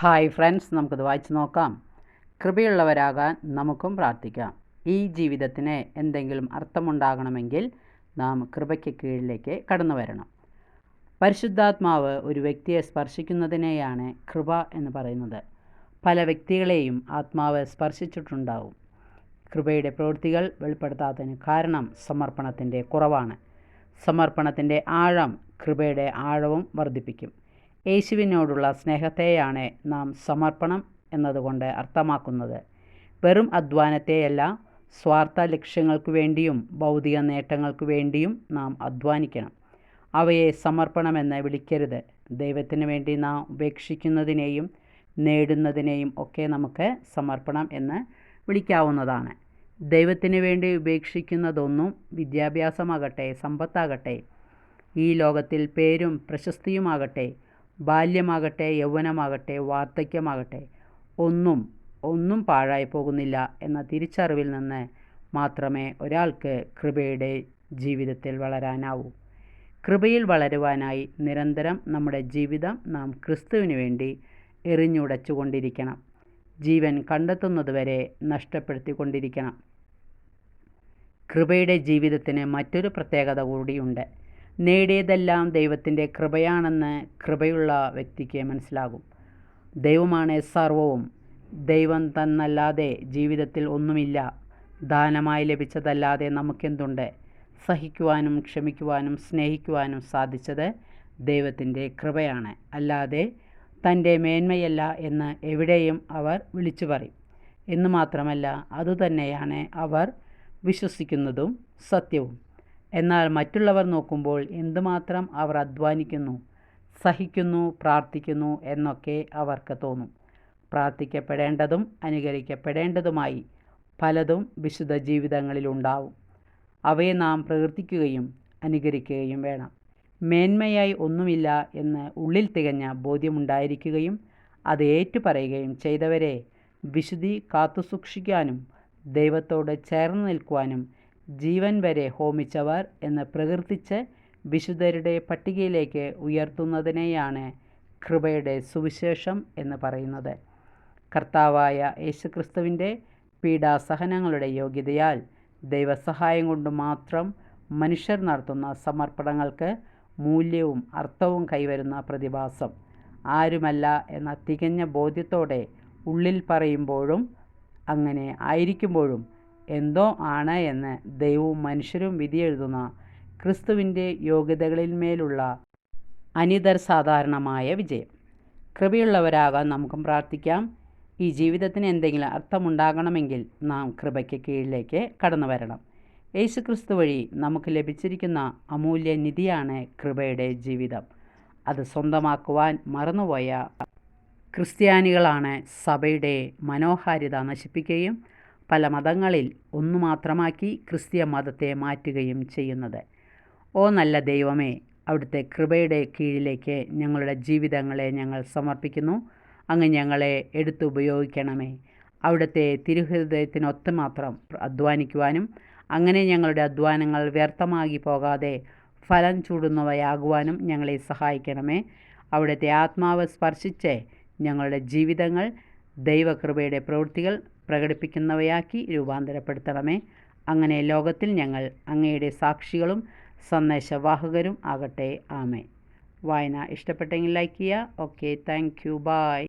Hi friends നമുക്കത് വായിച്ചു നോക്കാം. കൃപയുള്ളവരാകാൻ നമുക്കും പ്രാർത്ഥിക്കാം. ഈ ജീവിതത്തിന് എന്തെങ്കിലും അർത്ഥമുണ്ടാകണമെങ്കിൽ നാം കൃപയ്ക്ക് കീഴിലേക്ക് കടന്നു വരണം. പരിശുദ്ധാത്മാവ് ഒരു വ്യക്തിയെ സ്പർശിക്കുന്നതിനെയാണ് കൃപ എന്ന് പറയുന്നത്. പല വ്യക്തികളെയും ആത്മാവ് സ്പർശിച്ചിട്ടുണ്ടാവും. കൃപയുടെ പ്രവൃത്തികൾ വെളിപ്പെടുത്താത്തതിന് കാരണം സമർപ്പണത്തിന്റെ കുറവാണ്. സമർപ്പണത്തിന്റെ ആഴം കൃപയുടെ ആഴവും വർദ്ധിപ്പിക്കും. യേശുവിനോടുള്ള സ്നേഹത്തെയാണ് നാം സമർപ്പണം എന്നതുകൊണ്ട് അർത്ഥമാക്കുന്നത്. വെറും അധ്വാനത്തെയല്ല സ്വാർത്ഥ ലക്ഷ്യങ്ങൾക്ക് വേണ്ടിയും ഭൗതിക നേട്ടങ്ങൾക്ക് വേണ്ടിയും നാം അധ്വാനിക്കണം. അവയെ സമർപ്പണമെന്ന് വിളിക്കരുത്. ദൈവത്തിന് വേണ്ടി നാം ഉപേക്ഷിക്കുന്നതിനെയും നേടുന്നതിനെയും ഒക്കെ നമുക്ക് സമർപ്പണം എന്ന് വിളിക്കാവുന്നതാണ്. ദൈവത്തിന് വേണ്ടി ഉപേക്ഷിക്കുന്നതൊന്നും വിദ്യാഭ്യാസമാകട്ടെ സമ്പത്താകട്ടെ ഈ ലോകത്തിൽ പേരും പ്രശസ്തിയുമാകട്ടെ ബാല്യമാകട്ടെ യൗവനമാകട്ടെ വാർദ്ധക്യമാകട്ടെ ഒന്നും ഒന്നും പാഴായി പോകുന്നില്ല എന്ന തിരിച്ചറിവിൽ നിന്ന് മാത്രമേ ഒരാൾക്ക് കൃപയുടെ ജീവിതത്തിൽ വളരാനാവൂ. കൃപയിൽ വളരുവാനായി നിരന്തരം നമ്മുടെ ജീവിതം നാം ക്രിസ്തുവിന് വേണ്ടി എറിഞ്ഞുടച്ചുകൊണ്ടിരിക്കണം. ജീവൻ കണ്ടെത്തുന്നതുവരെ നഷ്ടപ്പെടുത്തിക്കൊണ്ടിരിക്കണം. കൃപയുടെ ജീവിതത്തിന് മറ്റൊരു പ്രത്യേകത കൂടിയുണ്ട്. നേടിയതെല്ലാം ദൈവത്തിന്റെ കൃപയാണെന്ന് കൃപയുള്ള വ്യക്തിക്ക് മനസ്സിലാകും. ദൈവമാണ് സർവവും. ദൈവം തന്നല്ലാതെ ജീവിതത്തിൽ ഒന്നുമില്ല. ദാനമായി ലഭിച്ചതല്ലാതെ നമുക്കെന്തുണ്ട്? സഹിക്കുവാനും ക്ഷമിക്കുവാനും സ്നേഹിക്കുവാനും സാധിച്ചത് ദൈവത്തിന്റെ കൃപയാണ്. അല്ലാതെ തന്റെ മേന്മയല്ല എന്ന് എവിടെയും അവർ വിളിച്ചു പറയും. എന്ന് മാത്രമല്ല അതുതന്നെയാണ് അവർ വിശ്വസിക്കുന്നതും സത്യവും. എന്നാൽ മറ്റുള്ളവർ നോക്കുമ്പോൾ എന്തുമാത്രം അവർ അധ്വാനിക്കുന്നു സഹിക്കുന്നു പ്രാർത്ഥിക്കുന്നു എന്നൊക്കെ അവർക്ക് തോന്നും. പ്രാർത്ഥിക്കപ്പെടേണ്ടതും അനുകരിക്കപ്പെടേണ്ടതുമായി പലതും വിശുദ്ധ ജീവിതങ്ങളിലുണ്ടാവും അവയെ നാം പ്രകീർത്തിക്കുകയും അനുകരിക്കുകയും വേണം. മേന്മയായി ഒന്നുമില്ല എന്ന് ഉള്ളിൽ തികഞ്ഞ ബോധ്യമുണ്ടായിരിക്കുകയും അത് ഏറ്റുപറയുകയും ചെയ്തവരെ വിശുദ്ധി കാത്തുസൂക്ഷിക്കാനും ദൈവത്തോട് ചേർന്ന് നിൽക്കുവാനും ജീവൻ വരെ ഹോമിച്ചവർ എന്ന് പ്രകീർത്തിച്ച് വിശുദ്ധരുടെ പട്ടികയിലേക്ക് ഉയർത്തുന്നതിനെയാണ് കൃപയുടെ സുവിശേഷം എന്ന് പറയുന്നത്. കർത്താവായ യേശുക്രിസ്തുവിന്റെ പീഡാസഹനങ്ങളുടെ യോഗ്യതയാൽ ദൈവസഹായം കൊണ്ട് മാത്രം മനുഷ്യർ നടത്തുന്ന സമർപ്പണങ്ങൾക്ക് മൂല്യവും അർത്ഥവും കൈവരുന്ന പ്രതിഭാസം. ആരുമല്ല എന്ന തികഞ്ഞ ബോധ്യത്തോടെ ഉള്ളിൽ പറയുമ്പോഴും അങ്ങനെ ആയിരിക്കുമ്പോഴും എന്തോ ആണ് എന്ന് ദൈവവും മനുഷ്യരും വിധിയെഴുതുന്ന ക്രിസ്തുവിന്റെ യോഗ്യതകളിന്മേലുള്ള അനിതർ സാധാരണമായ വിജയം. കൃപയുള്ളവരാകാൻ നമുക്കും പ്രാർത്ഥിക്കാം. ഈ ജീവിതത്തിന് എന്തെങ്കിലും അർത്ഥമുണ്ടാകണമെങ്കിൽ നാം കൃപയ്ക്ക് കീഴിലേക്ക് കടന്നു വരണം. യേശു ക്രിസ്തു വഴി നമുക്ക് ലഭിച്ചിരിക്കുന്ന അമൂല്യ നിധിയാണ് കൃപയുടെ ജീവിതം. അത് സ്വന്തമാക്കുവാൻ മറന്നുപോയ ക്രിസ്ത്യാനികളാണ് സഭയുടെ മനോഹാരിത നശിപ്പിക്കുകയും പല മതങ്ങളിൽ ഒന്നു മാത്രമാക്കി ക്രിസ്തീയ മതത്തെ മാറ്റുകയും ചെയ്യുന്നത്. ഓ നല്ല ദൈവമേ അവിടുത്തെ കൃപയുടെ കീഴിലേക്ക് ഞങ്ങളുടെ ജീവിതങ്ങളെ ഞങ്ങൾ സമർപ്പിക്കുന്നു. അങ്ങ് ഞങ്ങളെ എടുത്തുപയോഗിക്കണമേ. അവിടുത്തെ തിരുഹൃദയത്തിനൊത്ത് മാത്രം അധ്വാനിക്കുവാനും അങ്ങനെ ഞങ്ങളുടെ അധ്വാനങ്ങൾ വ്യർത്ഥമാകി പോകാതെ ഫലം ചൂടുന്നവയാകുവാനും ഞങ്ങളെ സഹായിക്കണമേ. അവിടുത്തെ ആത്മാവ് സ്പർശിച്ച് ഞങ്ങളുടെ ജീവിതങ്ങൾ ദൈവകൃപയുടെ പ്രവൃത്തികൾ പ്രകടിപ്പിക്കുന്നവയാക്കി രൂപാന്തരപ്പെടുത്തണമേ. അങ്ങനെ ലോകത്തിൽ ഞങ്ങൾ അങ്ങയുടെ സാക്ഷികളും സന്ദേശവാഹകരും ആകട്ടെ. ആമേ വായന ഇഷ്ടപ്പെട്ടെങ്കിൽ ലൈക്ക് ചെയ്യുക. Okay thank you. ബായ്